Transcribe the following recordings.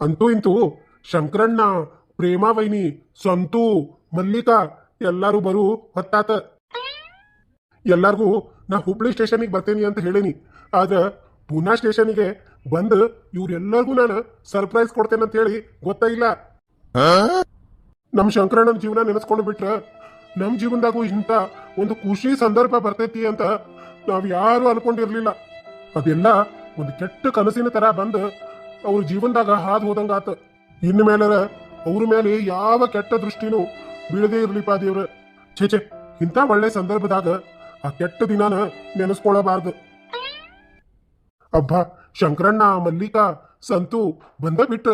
ಅಂತೂ ಇಂತೂ ಶಂಕರಣ್ಣ ಪ್ರೇಮಾ ವೈನಿ ಸಂತು ಮಲ್ಲಿಕಾ ಎಲ್ಲರೂ ಬರು ಹೊತ್ತಾತ. ಎಲ್ಲಾರ್ಗೂ ನಾ ಹುಬ್ಳಿ ಸ್ಟೇಷನಿಗೆ ಬರ್ತೇನಿ ಅಂತ ಹೇಳೇನಿ. ಆದ್ರೆ ಪೂನಾ ಸ್ಟೇಷನಿಗೆ ಬಂದು ಇವ್ರೆಲ್ಲರಿಗೂ ನಾನು ಸರ್ಪ್ರೈಸ್ ಕೊಡ್ತೇನೆ ಅಂತ ಹೇಳಿ ಗೊತ್ತಾಗಿಲ್ಲ ನಮ್ಮ ಶಂಕರಣ್ಣನ ಜೀವನ ನೆನೆಸ್ಕೊಂಡು ಬಿಟ್ರ ನಮ್ಮ ಜೀವನದಾಗೂ ಇಂಥ ಒಂದು ಖುಷಿ ಸಂದರ್ಭ ಬರ್ತೈತಿ ಅಂತ ನಾವು ಯಾರು ಅನ್ಕೊಂಡಿರ್ಲಿಲ್ಲ. ಅದೆಲ್ಲ ಒಂದು ಕೆಟ್ಟ ಕನಸಿನ ತರ ಬಂದು ಅವ್ರ ಜೀವನದಾಗ ಹಾದು ಹೋದಂಗಾತ. ಇನ್ನು ಮೇಲೆ ಅವ್ರ ಮೇಲೆ ಯಾವ ಕೆಟ್ಟ ದೃಷ್ಟಿನೂ ಬೀಳದೇ ಇರ್ಲಿಪ್ಪ ದೇವ್ರ. ಛೇ ಇಂಥ ಒಳ್ಳೆ ಸಂದರ್ಭದಾಗ ಆ ಕೆಟ್ಟ ದಿನಾನ ನೆನೆಸ್ಕೊಳ್ಳಬಾರ್ದು ಅಬ್ಬಾ, ಶಂಕರಣ್ಣ, ಮಲ್ಲಿಕಾ, ಸಂತು ಬಂದ ಬಿಟ್ರ.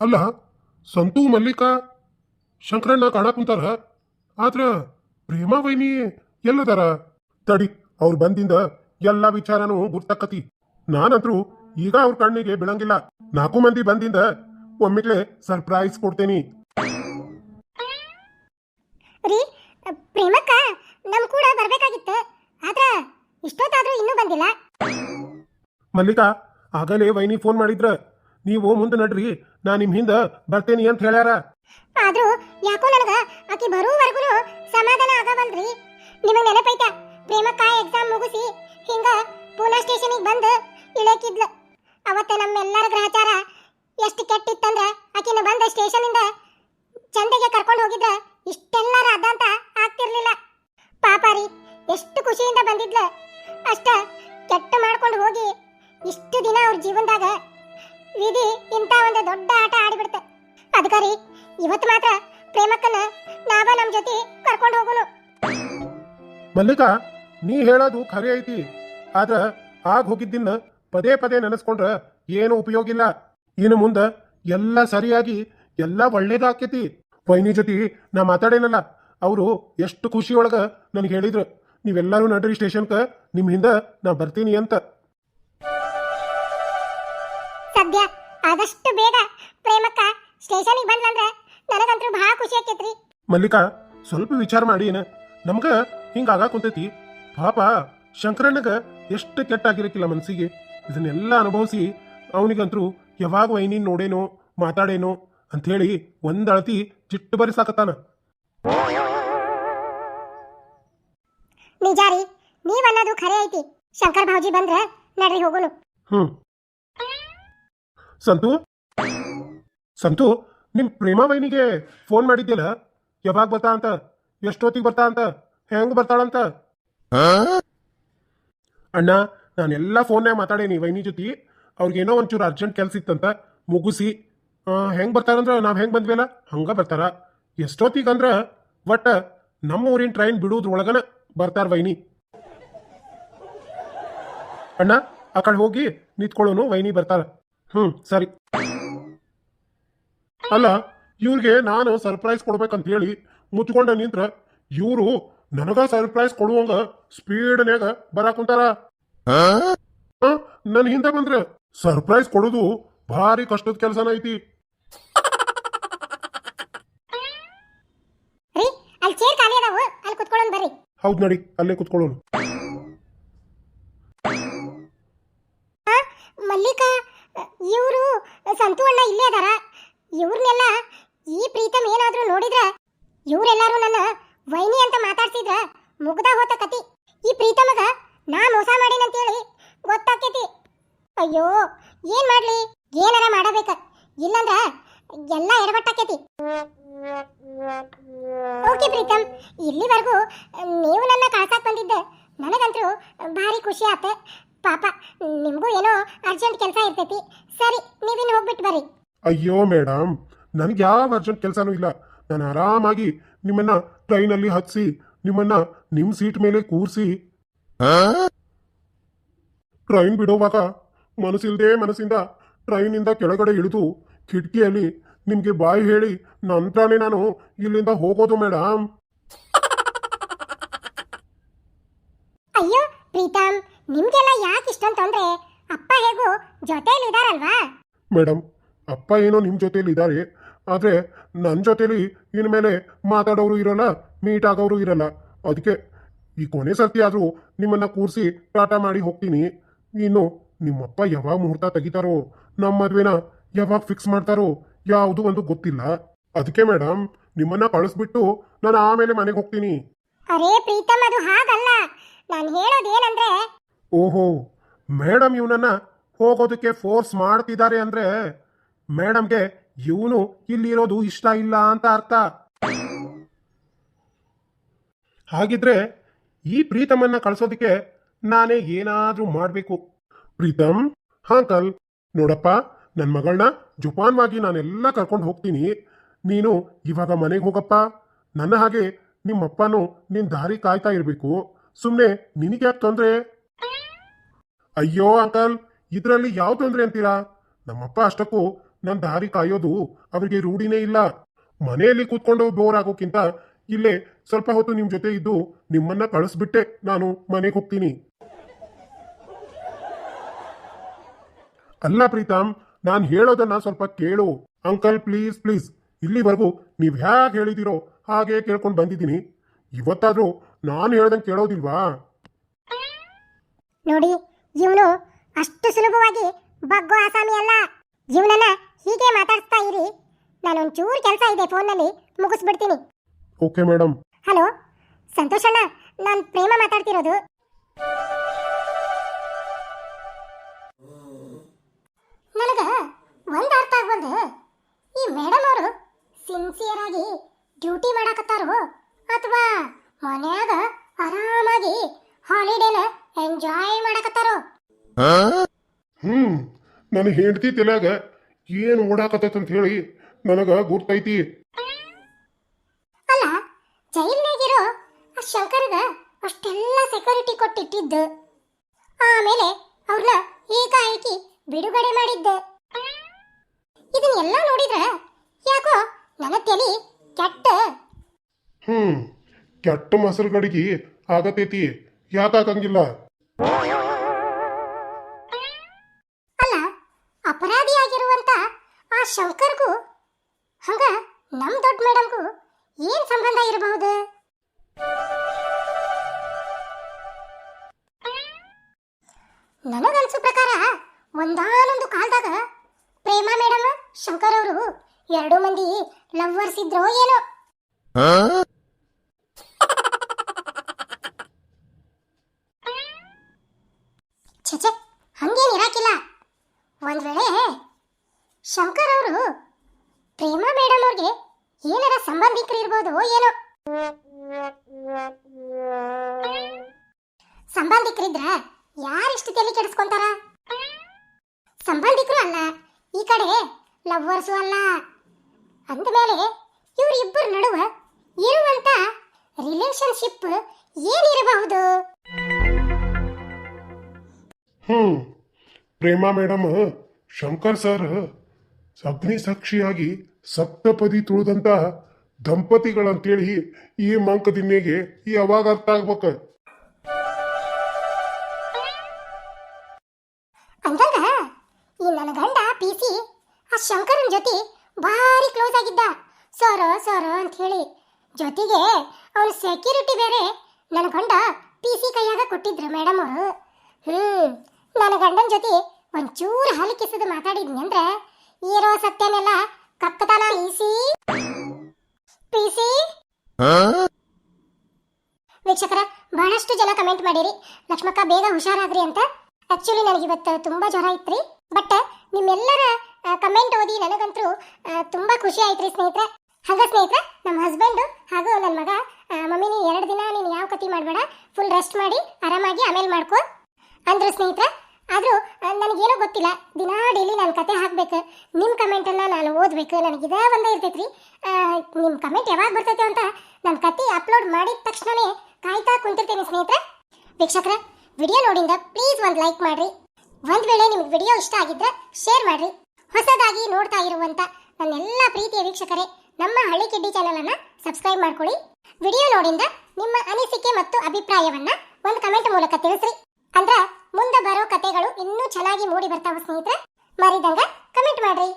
ಅಲ್ಲ, ಸಂತು, ಮಲ್ಲಿಕಾ, ಶಂಕರಣ್ಣ ಕಾಣಕ್ ಕುಂತಾರ? ಆದ್ರ ಪ್ರೇಮಾ ವೈನಿ ಎಲ್ಲದಾರ? ತಡಿ ಅವ್ರು ಬಂದಿಂದ ಎಲ್ಲ ವಿಚಾರನೂ ಗುರ್ತಕತಿ. ನಾನಂತ್ರೂ ಈಗ ಅವ್ರ ಕಣ್ಣಿಗೆ ಬೀಳಂಗಿಲ್ಲ. ನಾಲ್ಕು ಮಂದಿ ಬಂದಿಂದ ಒಮ್ಮಿಗ್ಲೆ ಸರ್ಪ್ರೈಸ್ ಕೊಡ್ತೇನಿ. ರೀ ಪ್ರೇಮಕ್ಕ ನಮ್ ಕೂಡ ಬರ್ಬೇಕಾಗಿತ್ತು. ಆದ್ರ ಇಷ್ಟೊತ್ತಾದ್ರೂ ಇನ್ನೂ ಬಂದಿಲ್ಲ. ಮಲ್ಲಿಕಾ ಆಗಲೇ ವೈನಿ ಫೋನ್ ಮಾಡಿದ್ರ. ನೀವು ಮುಂದೆ ನಡ್ರಿ ನಾ ನಿಮ್ ಹಿಂದ ಬರ್ತೇನಿ ಅಂತ ಹೇಳ್ಯಾರ. ಆದ್ರೂ ಯಾಕೋ ನನಗ ಆಕಿ ಬರೋವರೆಗೂ ಸಮಾಧಾನ ಆಗವಲ್ರಿ. ನಿಮಗ್ ನೆನಪೈತ ಪ್ರೇಮಕ್ಕ ಎಕ್ಸಾಮ್ ಮುಗಿಸಿ ಹಿಂಗ ಪೂನಾ ಸ್ಟೇಷನಿಗೆ ಬಂದು ಇಳಕಿದ್ಲು. ಅವತ್ತ ನಮ್ಮೆಲ್ಲರ ಗ್ರಹಚಾರ ಎಷ್ಟು ಕೆಟ್ಟಿತ್ತಂದ್ರೆ ಆಕಿನ ಬಂದ ಸ್ಟೇಷನಿಂದ ಚಂದಗೆ ಕರ್ಕೊಂಡು ಹೋಗಿದ್ರ ಇಷ್ಟೆಲ್ಲ ಅಂತ ಆಗ್ತಿರ್ಲಿಲ್ಲ. ಪಾಪ ರೀ, ಎಷ್ಟು ಖುಷಿಯಿಂದ ಬಂದಿದ್ಲ. ಅಷ್ಟ ಕೆಟ್ಟ ಮಾಡ್ಕೊಂಡು ಹೋಗಿ ಇಷ್ಟು ದಿನ ಅವ್ರ ಜೀವನದಾಗ ವಿಧಿ ಇಂಥ ಒಂದು ದೊಡ್ಡ ಆಟ ಆಡಿಬಿಡ್ತ. ಅದಕ್ಕರಿ ಇವತ್ತು ಮಾತ್ರ ಪ್ರೇಮಕ್ಕನ ನಾವ ನಮ್ಮ ಜೊತೆ ಕರ್ಕೊಂಡು ಹೋಗುನು. ಮಲ್ಲಿಕಾ ನೀ ಹೇಳೋದು ಖರೆ ಐತಿ. ಆದ್ರ ಆಗ ಹೋಗಿದ್ದಿನ್ನ ಪದೇ ಪದೇ ನೆನೆಸ್ಕೊಂಡ್ರ ಏನು ಉಪಯೋಗ ಇಲ್ಲ. ಇನ್ನು ಮುಂದ ಎಲ್ಲ ಸರಿಯಾಗಿ ಎಲ್ಲ ಒಳ್ಳೇದಾಕೇತಿ. ವೈನಿ ಜೊತೆ ನಾ ಮಾತಾಡೇನಲ್ಲ. ಅವರು ಎಷ್ಟು ಖುಷಿ ಒಳಗ ನನಗೆ ಹೇಳಿದ್ರು. ನೀವೆಲ್ಲರೂ ನಡ್ರಿ ಸ್ಟೇಷನ್ಕ ನಿಮ್ ಹಿಂದ ನಾ ಬರ್ತೀನಿ ಅಂತ. ಸದ್ಯ ಆದಷ್ಟು ಬೇಗ ಪ್ರೇಮಕ್ಕ ಸ್ಟೇಷನಿಗೆ ಬಂದ್ಲಂದ್ರ ನನಗಂತೂ ಬಹಳ ಖುಷಿ ಆಕೈತ್ರಿ. ಮಲ್ಲಿಕಾ ಸ್ವಲ್ಪ ವಿಚಾರ ಮಾಡಿ ಏನ? ನಮ್ಗ ಹಿಂಗ ಆಗಾಕ್ ಕುಂತೈತಿ. ಪಾಪ ಶಂಕರಣ್ಣಗ ಎಷ್ಟು ಕೆಟ್ಟಾಗಿರಕ್ಕಿಲ್ಲ ಮನಸ್ಸಿಗೆ. ಇದನ್ನೆಲ್ಲ ಅನುಭವಿಸಿ ಅವನಿಗಂತರೂ ಯಾವಾಗ ವೈನಿ ನೋಡೇನೋ ಮಾತಾಡೇನೋ ಅಂಥೇಳಿ ಒಂದಳತಿ ಅಳತಿ ಚಿಟ್ಟು ಬರಿಸಾಕತ್ತಾನ. ನಿಜಾರಿ ರೀ ನೀವ್ ಅನ್ನೋದು ಖರೆ ಐತಿ. ಶಂಕರ್ ಭಾವಜಿ ಬಂದ್ರ ನಡ್ರಿ ಹೋಗೋನು. ಹ್ಮ್. ಸಂತು ಸಂತು ನಿಮ್ ಪ್ರೇಮ ವೈನಿಗೆ ಫೋನ್ ಮಾಡಿದ್ದಿಲ್ಲ ಯಾವಾಗ ಬರ್ತಾ ಅಂತ ಎಷ್ಟೊತ್ತಿಗೆ ಬರ್ತಾ ಅಂತ ಹೆಂಗ್ ಬರ್ತಾಳಂತ? ಅಣ್ಣ, ನಾನು ಎಲ್ಲ ಫೋನ್ಯಾಗ ಮಾತಾಡೇನಿ, ವೈನಿ ಜೊತೆ. ಅವ್ರಿಗೇನೋ ಒಂಚೂರು ಅರ್ಜೆಂಟ್ ಕೆಲ್ಸ ಇತ್ತಂತ, ಮುಗಿಸಿ. ಹೆಂಗೆ ಬರ್ತಾರಂದ್ರ, ನಾವು ಹೆಂಗೆ ಬಂದ್ವಿಲ್ಲ ಹಂಗ ಬರ್ತಾರ. ಎಷ್ಟೊತ್ತಿಗಂದ್ರೆ ಬಟ್ ನಮ್ಮ ಊರಿನ ಟ್ರೈನ್ ಬಿಡುವುದ್ರೊಳಗನ ಬರ್ತಾರ ವೈನಿ. ಅಣ್ಣ, ಆ ಕಡೆ ಹೋಗಿ ನಿಂತ್ಕೊಳ್ಳೋನು, ವೈನಿ ಬರ್ತಾರ. ಹ್ಮ್, ಸರಿ. ಅಲ್ಲ, ಇವ್ರಿಗೆ ನಾನು ಸರ್ಪ್ರೈಸ್ ಕೊಡ್ಬೇಕಂತ ಹೇಳಿ ಮುಚ್ಕೊಂಡ ನಿಂತ್ರ, ಇವರು ನನಗ ಸರ್ಪ್ರೈಸ್ ಕೊಡುವಂಗ ಸ್ಪೀಡ್ನ್ಯಾಗ ಬರಾಕ್ ಕುಂತಾರ. ನನ್ ಹಿಂದೆ ಬಂದ್ರೆ ಸರ್ಪ್ರೈಸ್ ಕೊಡೋದು ಭಾರಿ ಕಷ್ಟದ ಕೆಲಸನ ಐತಿ. ಅಲ್ಲಿ ಚೇರ್ ಖಾಲಿ ಅದಾವು ಅಲ್ಲಿ ಕುತ್ಕೊಳ್ಳೋಣ ಬರ್ರಿ. ಹೌದ್ ನಡಿ ಅಲ್ಲೇ ಕುತ್ಕೊಳ್ಳೋನು ಆ, ಮಲ್ಲಿಕಾ ಇವರು ಸಂತು ಅಣ್ಣ ಇಲ್ಲೇ ಅದಾರ. ಇವ್ರನ್ನೆಲ್ಲ ಈ ಪ್ರೀತಮ್ ಏನಾದ್ರೂ ನೋಡಿದ್ರ? ಇವರೆಲ್ಲರೂ ನನ್ನ ವೈನಿ ಅಂತ ಮಾತಾಡ್ಸಿದ್ರ ಮುಗ್ದ ಹೋತ ಕತಿ. ಈ ಪ್ರೀತಮಗ ನಾ ಮೋಸ ಮಾಡೀನಂತೇಳಿ ಗೊತ್ತಾಕೈತಿ. ಅಯ್ಯೋ, ಏನ್ ಮಾಡ್ಲಿ? ಏನಾರ ಮಾಡಬೇಕ. ಇಲ್ಲಂದ್ರ ಎಲ್ಲ ಎಡವಟ್ಟಾಕೈತಿ. ಓಕೆ ಪ್ರೀತಮ್, ಇಲ್ಲಿವರೆಗೂ ನೀವು ನನ್ನ ಕಳ್ಸಾಕ್ ಬಂದಿದ್ದೆ ನನಗಂತೂ ಭಾರಿ ಖುಷಿ ಆತ. ಪಾಪ, ನಿಮಗೂ ಏನೋ ಅರ್ಜೆಂಟ್ ಕೆಲಸ ಇರ್ತೈತಿ. ಸರಿ, ನೀವಿನ್ನು ಹೋಗ್ಬಿಟ್ಟು ಬರ್ರಿ. ಅಯ್ಯೋ ಮೇಡಮ್ ನನಗೆ ಯಾವ ಅರ್ಜೆಂಟ್ ಕೆಲಸನೂ ಇಲ್ಲ. ನಾನು ಆರಾಮಾಗಿ ನಿಮ್ಮನ್ನ ಟ್ರೈನಲ್ಲಿ ಹತ್ಸಿ ನಿಮ್ಮನ್ನ ನಿಮ್ಮ ಸೀಟ್ ಮೇಲೆ ಕೂರಿಸಿ. ಟ್ರೈನ್ ಬಿಡೋವಾಗ ಮನಸ್ಸಿಲ್ದೇ ಮನಸ್ಸಿಂದ ಟ್ರೈನಿಂದ ಕೆಳಗಡೆ ಇಳಿದು ಕಿಟಕಿಯಲ್ಲಿ ನಿಮಗೆ ಬಾಯಿ ಹೇಳಿ ನಂತರನೇ ನಾನು ಇಲ್ಲಿಂದ ಹೋಗೋದು ಮೇಡಮ್ ಅಯ್ಯೋ ಪ್ರೀತಮ್ ನಿಮ್ಗೆಲ್ಲ ಯಾಕೆ ಇಷ್ಟೊಂದು ತೊಂದ್ರೆ? ಅಪ್ಪ ಹೇಗೂ ಜೊತೆಯಲ್ಲಿ ಇದಾರಲ್ವಾ ಮೇಡಮ್ ಅಪ್ಪ ಏನೋ ನಿಮ್ಮ ಜೊತೆಯಲ್ಲಿ ಇದ್ದಾರೆ ಆದರೆ ನನ್ನ ಜೊತೇಲಿ ಇನ್ಮೇಲೆ ಮಾತಾಡೋರು ಇರಲ್ಲ ಮೀಟ್ ಆಗೋರು ಇರಲ್ಲ. ಅದಕ್ಕೆ ಈ ಕೊನೆ ಸರ್ತಿ ಆದರೂ ನಿಮ್ಮನ್ನು ಕೂರಿಸಿ ಟಾಟಾ ಮಾಡಿ ಹೋಗ್ತೀನಿ. ಇನ್ನು ನಿಮ್ಮಪ್ಪ ಯಾವಾಗ ಮುಹೂರ್ತ ತೆಗಿತಾರೋ ನಮ್ಮ ಮದುವೆನ ಯಾವಾಗ ಫಿಕ್ಸ್ ಮಾಡ್ತಾರೋ ಯಾವುದು ಒಂದು ಗೊತ್ತಿಲ್ಲ. ಅದಕ್ಕೆ ಮೇಡಮ್ ನಿಮ್ಮನ್ನ ಕಳಿಸ್ಬಿಟ್ಟು ನಾನು ಆಮೇಲೆ ಮನೆಗೆ ಹೋಗ್ತೀನಿ. ಅರೇ ಪ್ರೀತಮ್ ಅದು ಹಾಗಲ್ಲ. ನಾನು ಹೇಳೋದು ಏನಂದ್ರೆ ಓಹೋ ಮೇಡಮ್ ಇವನನ್ನ ಹೋಗೋದಕ್ಕೆ ಫೋರ್ಸ್ ಮಾಡ್ತಿದ್ದಾರೆ ಅಂದ್ರೆ ಮೇಡಮ್ಗೆ ಇವನು ಇಲ್ಲಿರೋದು ಇಷ್ಟ ಇಲ್ಲ ಅಂತ ಅರ್ಥ. ಹಾಗಿದ್ರೆ ಈ ಪ್ರೀತಮನ್ನ ಕಳ್ಸೋದಕ್ಕೆ ನಾನೇ ಏನಾದ್ರೂ ಮಾಡಬೇಕು. ಪ್ರೀತಮ್ ಹಾಂಕಲ್ ನೋಡಪ್ಪ ನನ್ನ ಮಗಳನ್ನ ಜೋಪಾನವಾಗಿ ನಾನೆಲ್ಲ ಕರ್ಕೊಂಡು ಹೋಗ್ತೀನಿ. ನೀನು ಇವಾಗ ಮನೆಗೆ ಹೋಗಪ್ಪ. ನನ್ನ ಹಾಗೆ ನಿಮ್ಮಪ್ಪನೂ ನಿನ್ ದಾರಿ ಕಾಯ್ತಾ ಇರಬೇಕು. ಸುಮ್ಮನೆ ನಿನಗೆ ಯಾಕೆ ತೊಂದರೆ? ಅಯ್ಯೋ, ಅಂಕಲ್, ಇದರಲ್ಲಿ ಯಾವ ತೊಂದರೆ ಅಂತೀರಾ? ನಮ್ಮಪ್ಪ ಅಷ್ಟಕ್ಕೂ ನನ್ನ ದಾರಿ ಕಾಯೋದು ಅವರಿಗೆ ರೂಢಿನೇ ಇಲ್ಲ. ಮನೆಯಲ್ಲಿ ಕೂತ್ಕೊಂಡು ಬೋರ್ ಆಗೋಕ್ಕಿಂತ ಇಲ್ಲೇ ಸ್ವಲ್ಪ ಹೊತ್ತು ನಿಮ್ ಜೊತೆ ಇದ್ದು ನಿಮ್ಮನ್ನ ಕಳಿಸ್ಬಿಟ್ಟೆ ನಾನು ಮನೆಗೆ ಹೋಗ್ತೀನಿ. ಅಲ್ಲ ಪ್ರೀತಮ್ ನಾನು ಹೇಳೋದನ್ನ ಸ್ವಲ್ಪ ಕೇಳು. ಅಂಕಲ್ ಪ್ಲೀಸ್ ಪ್ಲೀಸ್ ಇಲ್ಲಿವರೆಗೂ ನೀವು ಹ್ಯಾಕ್ ಹೇಳಿದಿರೋ ಹಾಗೆ ಕೇಳ್ಕೊಂಡು ಬಂದಿದ್ದೀನಿ. ಇವತ್ತಾದ್ರೂ ನಾನು ಹೇಳ್ದಂಗೆ ಕೇಳೋದಿಲ್ವಾ? ನೋಡಿ, ಇವನು ಅಷ್ಟು ಸುಲಭವಾಗಿ ಬಗ್ಗೋ ಆಸಾಮಿ ಅಲ್ಲ ಇವನನ್ನ ಹೀಗೆ ಮಾತಾಡ್ತಾ ಇರಿ. ನಾನು ಒಂಚೂರು ಕೆಲಸ ಇದೆ ಫೋನ್ನಲ್ಲಿ. ಮುಗಿಸ್ಬಿಡ್ತೀನಿ. Okay madam. ಹಲೋ? ಸಂತೋಷಣ್ಣ ನಾನು ಪ್ರೇಮ ಮಾತಾಡ್ತಿರೋದು. ನನಗ ಒಂದು ಅರ್ಥ ಆಗ್ಬಂದು. ಈ ಮೇಡಮ್ ಅವರು ಸಿನ್ಸಿಯರ್ ಆಗಿ ಡ್ಯೂಟಿ ಮಾಡಕತ್ತಾರೋ ಅಥವಾ ಮನ್ಯಾಗ ಆರಾಮಾಗಿ ಹಾಲಿಡೇನ ಎಂಜಾಯ್ ಮಾಡಕತ್ತಾರೋ? ಹ್ಮ್ ನನ್ನ ಹೆಂಡತಿ ತಲ್ಯಾಗ ಏನು ಓಡಾಕತ್ತೈತೆ ಅಂತ ಹೇಳಿ ನನಗ ಗುರ್ತೈತಿ. ಅಲ್ಲ ಜೈಲ್ನಾಗಿರೋ ಆ ಶಂಕರ್ಗ ಅಷ್ಟೆಲ್ಲ ಸೆಕ್ಯೂರಿಟಿ ಕೊಟ್ಟಿಟ್ಟಿದ್ದು. ಆಮೇಲೆ ಅವ್ರನ್ನ ಏಕಾಏಕಿ ಬಿಡುಗಡೆ ಮಾಡಿದ್ದೆ. ಇದನ್ನೆಲ್ಲ ನೋಡಿದ್ರ ಯಾಕೋ ನನ್ನ ತಲೆ ಕೆಟ್ಟ. ಹ್ಮ್ ಕೆಟ್ಟ ಮೊಸರು ಗಡಿಗೆ ಆಗತೈತಿ ಯಾಕಾಗಂಗಿಲ್ಲ. ನನಗನ್ಸೋ ಪ್ರಕಾರ ಒಂದಾನೊಂದು ಕಾಲದಾಗ ಪ್ರೇಮ ಮೇಡಮ್ ಶಂಕರ್ ಅವರು ಎರಡು ಮಂದಿ ಲವ್ವರ್ಸ್ ಇದ್ರೋ ಏನೋ. ಛೆ ಹಂಗೇನು ಇರಾಕಿಲ್ಲ. ಒಂದ್ ವೇಳೆ ಶಂಕರ್ ಅವರು ಪ್ರೇಮ ಮೇಡಮ್ ಅವ್ರಿಗೆ ಏನಾರ ಸಂಬಂಧಿಕರು ಇರ್ಬೋದು ಏನೋ. ಸಂಬಂಧಿಕರಿದ್ರ ಯಾರಿಷ್ಟು ತಲೆ ಕೆಡಿಸ್ಕೊಂತಾರ? ಸಂಬಂಧಿಕರು ಅಲ್ಲ, ಈ ಕಡೆ ಲವ್ವರ್ಸು ಅಲ್ಲ. ಅಂದಮೇಲೆ ಇವರಿಬ್ಬರ ನಡುವೆ ಇರುವಂತ ರಿಲೇಶನ್ಶಿಪ್ ಏನಿರಬಹುದು? ಹ್ಮ್, ಪ್ರೇಮ ಮೇಡಮ್, ಶಂಕರ್ ಸರ್, ಅಗ್ನಿ ಸಾಕ್ಷಿಯಾಗಿ ಸಪ್ತಪದಿ ತುಳಿದಂತ ದಂಪತಿಗಳಂತೇಳಿ ಈ ಮಂಕದಿನ್ನೆಗೆ ಯಾವಾಗ ಅರ್ಥ ಆಗ್ಬೇಕ? ಜೊತೆ ಭಾರಿ ಕ್ಲೋಸ್ ಆಗಿದ್ದ. ಸರ ಸರ ಅಂತ ಹೇಳಿ ಜೊತೆಗೆ ಅವನ ಸೆಕ್ಯೂರಿಟಿ ಬೇರೆ. ನನ್ನ ಗಂಡ ಪಿ ಸಿ ಕೈಯಾಗ ಕೊಟ್ಟಿದ್ರು ಮೇಡಮ್ ಅವರು. ಹ್ಮ್ ನನ್ನ ಗಂಡನ ಜೊತೆ ಒಂಚೂರು ಹಾಲು ಕಿಸದು ಮಾತಾಡಿದ್ನಿ ಅಂದ್ರೆ ಇರೋ ಸತ್ಯನೆಲ್ಲ ಕಕ್ಕತಾನ ಈಸಿ ಪಿ ಸಿ ವೀಕ್ಷಕರ ಬಹಳಷ್ಟು ಜನ ಕಮೆಂಟ್ ಮಾಡಿರಿ. ಲಕ್ಷ್ಮಕ್ಕ ಬೇಗ ಹುಷಾರಾದ್ರಿ ಅಂತ ಆಕ್ಚುಲಿ ನನಗೆ ಇವತ್ತು ತುಂಬಾ ಜ್ವರ ರೀ ಬಟ್ ನಿಮ್ಮೆಲ್ಲರ ಕಮೆಂಟ್ ಓದಿ ನನಗಂತೂ ತುಂಬ ಖುಷಿ ರೀ ಸ್ನೇಹಿತರೆ. ಹಾಗ ಸ್ನೇಹಿತರೆ, ನಮ್ಮ ಹಸ್ಬೆಂಡು ಹಾಗೂ ನನ್ನ ಮಗ ಮಮ್ಮಿನಿ ಎರಡು ದಿನ ನೀನು ಯಾವ ಕತಿ ಮಾಡಬೇಡ. ಫುಲ್ ರೆಸ್ಟ್ ಮಾಡಿ, ಆರಾಮಾಗಿ ಆಮೇಲೆ ಮಾಡ್ಕೊ. ಅಂದರು ಸ್ನೇಹಿತರೆ, ಆದರೂ ನನಗೇನೋ ಗೊತ್ತಿಲ್ಲ. ದಿನಾ ಡೈಲಿ ನಾನು ಕತೆ ಹಾಕ್ಬೇಕು. ನಿಮ್ಮ ಕಮೆಂಟನ್ನು ನಾನು ಓದಬೇಕು. ನನಗೆ ಇದೇ ಒಂದೇ ಇರ್ತೈತ್ರಿ. ನಿಮ್ಮ ಕಮೆಂಟ್ ಯಾವಾಗ ಬರ್ತೈತೆ ಅಂತ ನನ್ನ ಕತೆ ಅಪ್ಲೋಡ್ ಮಾಡಿದ ತಕ್ಷಣನೇ ಕಾಯ್ತಾ ಕುಂತಿರ್ತೀನಿ ಸ್ನೇಹಿತರೆ. ವೀಕ್ಷಕರ ವಿಡಿಯೋ ನೋಡಿಂದ ಪ್ಲೀಸ್ ಒಂದು ಲೈಕ್ ಮಾಡ್ರಿ. ಒಂದ್ ವೇಳೆ ನಿಮ್ಗೆ ವಿಡಿಯೋ ಇಷ್ಟ ಆಗಿದ್ರೆ ಶೇರ್ ಮಾಡ್ರಿ. ಹೊಸದಾಗಿ ನೋಡ್ತಾ ಇರುವಂತ ನನ್ನೆಲ್ಲ ಪ್ರೀತಿಯ ವೀಕ್ಷಕರೇ, ನಮ್ಮ ಹಳ್ಳಿ ಕಿಡ್ಡಿ ಚಾನೆಲ್ ಅನ್ನ ಸಬ್ಸ್ಕ್ರೈಬ್ ಮಾಡ್ಕೊಳ್ಳಿ. ವಿಡಿಯೋ ನೋಡಿಂದ ನಿಮ್ಮ ಅನಿಸಿಕೆ ಮತ್ತು ಅಭಿಪ್ರಾಯವನ್ನ ಒಂದು ಕಮೆಂಟ್ ಮೂಲಕ ತಿಳಿಸ್ರಿ. ಅಂದ್ರ ಮುಂದೆ ಬರೋ ಕಥೆಗಳು ಇನ್ನೂ ಚೆನ್ನಾಗಿ ಮೂಡಿ ಬರ್ತಾವ ಸ್ನೇಹಿತರೆ, ಮರಿದಂಗ ಕಮೆಂಟ್ ಮಾಡ್ರಿ.